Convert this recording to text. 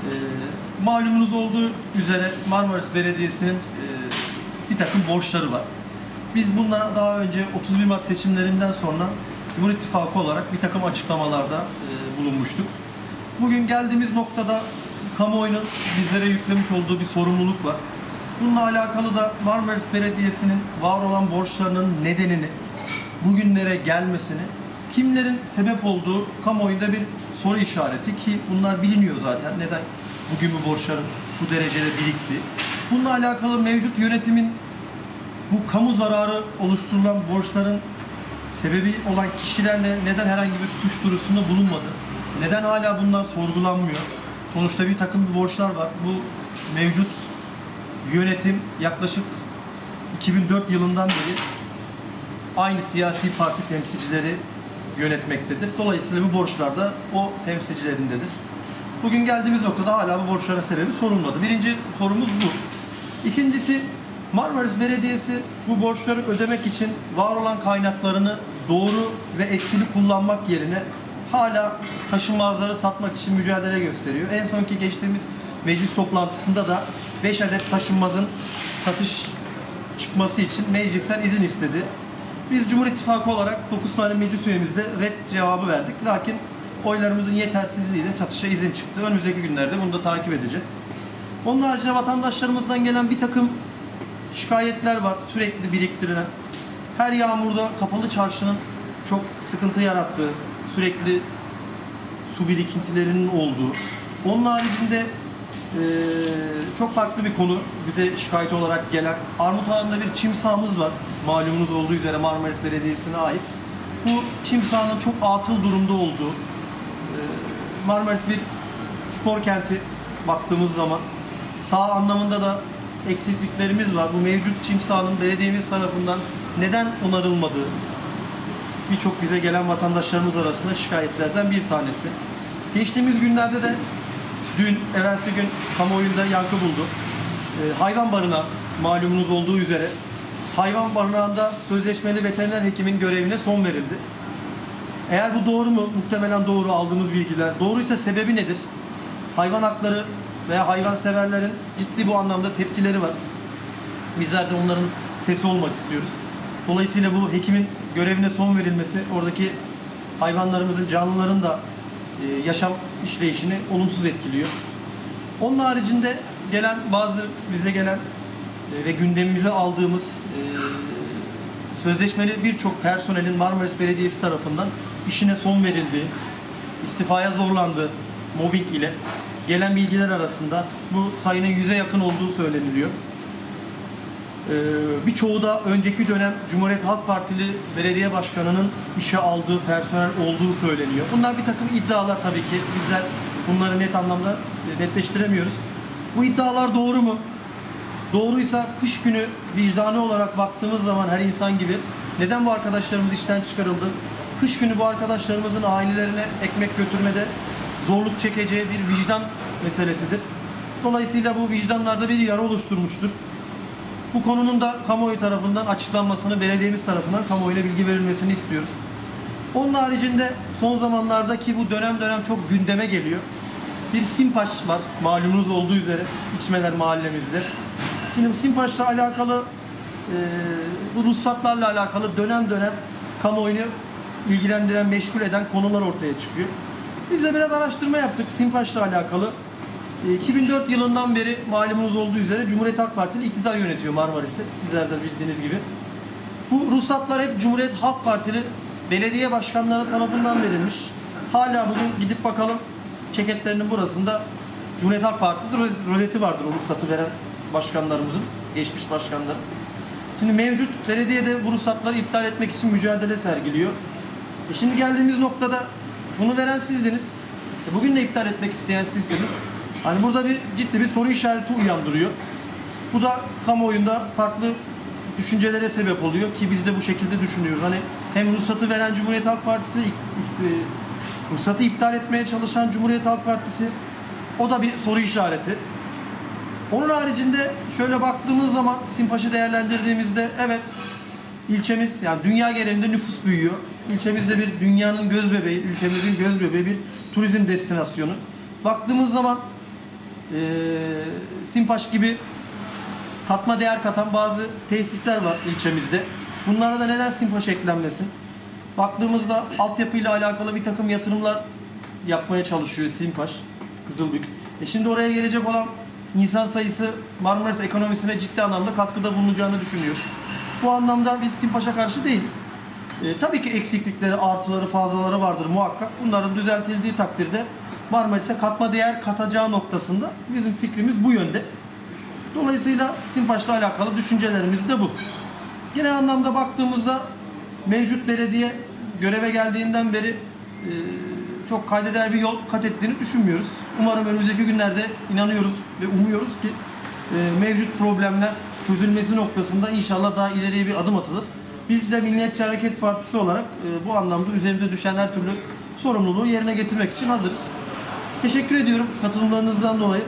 Ee, malumunuz olduğu üzere Marmaris Belediyesi'nin e, bir takım borçları var. Biz bunlara daha önce 31 Mart seçimlerinden sonra Cumhur İttifakı olarak bir takım açıklamalarda e, bulunmuştuk. Bugün geldiğimiz noktada kamuoyunun bizlere yüklemiş olduğu bir sorumluluk var. Bununla alakalı da Marmaris Belediyesi'nin var olan borçlarının nedenini, bugünlere gelmesini, kimlerin sebep olduğu kamuoyunda bir soru işareti ki bunlar biliniyor zaten. Neden bugün bu borçların bu derecede birikti? Bununla alakalı mevcut yönetimin bu kamu zararı oluşturulan borçların sebebi olan kişilerle neden herhangi bir suç duyurusunda bulunmadı? Neden hala bunlar sorgulanmıyor? Sonuçta bir takım bir borçlar var. Bu mevcut yönetim yaklaşık 2004 yılından beri aynı siyasi parti temsilcileri yönetmektedir. Dolayısıyla bu borçlar da o temsilcilerindedir. Bugün geldiğimiz noktada hala bu borçların sebebi sorulmadı. Birinci sorumuz bu. İkincisi Marmaris Belediyesi bu borçları ödemek için var olan kaynaklarını doğru ve etkili kullanmak yerine hala taşınmazları satmak için mücadele gösteriyor. En sonki geçtiğimiz meclis toplantısında da 5 adet taşınmazın satış çıkması için meclisten izin istedi. Biz Cumhur İttifakı olarak 9 tane meclis üyemizde red cevabı verdik. Lakin oylarımızın yetersizliğiyle satışa izin çıktı. Önümüzdeki günlerde bunu da takip edeceğiz. Onun haricinde vatandaşlarımızdan gelen bir takım şikayetler var sürekli biriktirilen. Her yağmurda kapalı çarşının çok sıkıntı yarattığı, sürekli su birikintilerinin olduğu. Onun haricinde eee, çok farklı bir konu bize şikayet olarak gelen Armuthan'da bir çim sahamız var. Malumunuz olduğu üzere Marmaris Belediyesi'ne ait. Bu çim sahanın çok atıl durumda olduğu, eee, Marmaris bir spor kenti baktığımız zaman sağ anlamında da eksikliklerimiz var. Bu mevcut çim sahanın belediyemiz tarafından neden onarılmadığı birçok bize gelen vatandaşlarımız arasında şikayetlerden bir tanesi. Geçtiğimiz günlerde de dün, evvelsi gün kamuoyunda yankı buldu. Ee, hayvan barınağı malumunuz olduğu üzere hayvan barınağında sözleşmeli veteriner hekimin görevine son verildi. Eğer bu doğru mu? Muhtemelen doğru aldığımız bilgiler. Doğruysa sebebi nedir? Hayvan hakları veya hayvan severlerin ciddi bu anlamda tepkileri var. Bizler de onların sesi olmak istiyoruz. Dolayısıyla bu hekimin görevine son verilmesi oradaki hayvanlarımızın, canlıların da e, yaşam işleyişini olumsuz etkiliyor. Onun haricinde gelen bazı bize gelen e, ve gündemimize aldığımız e, sözleşmeli birçok personelin Marmaris Belediyesi tarafından işine son verildiği, istifaya zorlandığı mobbing ile gelen bilgiler arasında bu sayının yüze yakın olduğu söyleniliyor. Ee, birçoğu da önceki dönem Cumhuriyet Halk Partili belediye başkanının işe aldığı personel olduğu söyleniyor. Bunlar bir takım iddialar tabii ki. Bizler bunları net anlamda e, netleştiremiyoruz. Bu iddialar doğru mu? Doğruysa kış günü vicdani olarak baktığımız zaman her insan gibi neden bu arkadaşlarımız işten çıkarıldı? Kış günü bu arkadaşlarımızın ailelerine ekmek götürmede zorluk çekeceği bir vicdan meselesidir. Dolayısıyla bu vicdanlarda bir yara oluşturmuştur. Bu konunun da kamuoyu tarafından açıklanmasını, belediyemiz tarafından kamuoyuna bilgi verilmesini istiyoruz. Onun haricinde son zamanlardaki bu dönem dönem çok gündeme geliyor. Bir Simpaş var malumunuz olduğu üzere İçmeler mahallemizde. Şimdi Simpaş'la alakalı e, bu ruhsatlarla alakalı dönem dönem kamuoyunu ilgilendiren, meşgul eden konular ortaya çıkıyor. Biz de biraz araştırma yaptık Simpaş'la alakalı. E, 2004 yılından beri malumunuz olduğu üzere Cumhuriyet Halk Partili iktidar yönetiyor Marmaris'i. Sizler de bildiğiniz gibi. Bu ruhsatlar hep Cumhuriyet Halk Partili belediye başkanları tarafından verilmiş. Hala bugün gidip bakalım ceketlerinin burasında Cumhuriyet Halk Partisi roz- rozeti vardır o ruhsatı veren başkanlarımızın, geçmiş başkanların. Şimdi mevcut belediye de bu ruhsatları iptal etmek için mücadele sergiliyor. E şimdi geldiğimiz noktada bunu veren sizdiniz. E bugün de iptal etmek isteyen sizsiniz. Hani burada bir ciddi bir soru işareti uyandırıyor. Bu da kamuoyunda farklı düşüncelere sebep oluyor ki biz de bu şekilde düşünüyoruz. Hani hem ruhsatı veren Cumhuriyet Halk Partisi, ruhsatı iptal etmeye çalışan Cumhuriyet Halk Partisi o da bir soru işareti. Onun haricinde şöyle baktığımız zaman Simpaş'ı değerlendirdiğimizde evet ilçemiz yani dünya genelinde nüfus büyüyor. İlçemizde bir dünyanın göz bebeği, ülkemizin göz bebeği bir turizm destinasyonu. Baktığımız zaman Simpaş gibi katma değer katan bazı tesisler var ilçemizde. Bunlara da neden Simpaş eklenmesin? Baktığımızda altyapıyla alakalı bir takım yatırımlar yapmaya çalışıyor Simpaş, Kızılbük. E şimdi oraya gelecek olan insan sayısı Marmaris ekonomisine ciddi anlamda katkıda bulunacağını düşünüyoruz. Bu anlamda biz Simpaş'a karşı değiliz. E, tabii ki eksiklikleri, artıları, fazlaları vardır muhakkak. Bunların düzeltildiği takdirde Marmaris'e katma değer katacağı noktasında bizim fikrimiz bu yönde. Dolayısıyla Simpaş'la alakalı düşüncelerimiz de bu. Genel anlamda baktığımızda mevcut belediye göreve geldiğinden beri e, çok kayda değer bir yol kat ettiğini düşünmüyoruz. Umarım önümüzdeki günlerde inanıyoruz ve umuyoruz ki e, mevcut problemler çözülmesi noktasında inşallah daha ileriye bir adım atılır. Biz de Milliyetçi Hareket Partisi olarak e, bu anlamda üzerimize düşen her türlü sorumluluğu yerine getirmek için hazırız. Teşekkür ediyorum katılımlarınızdan dolayı.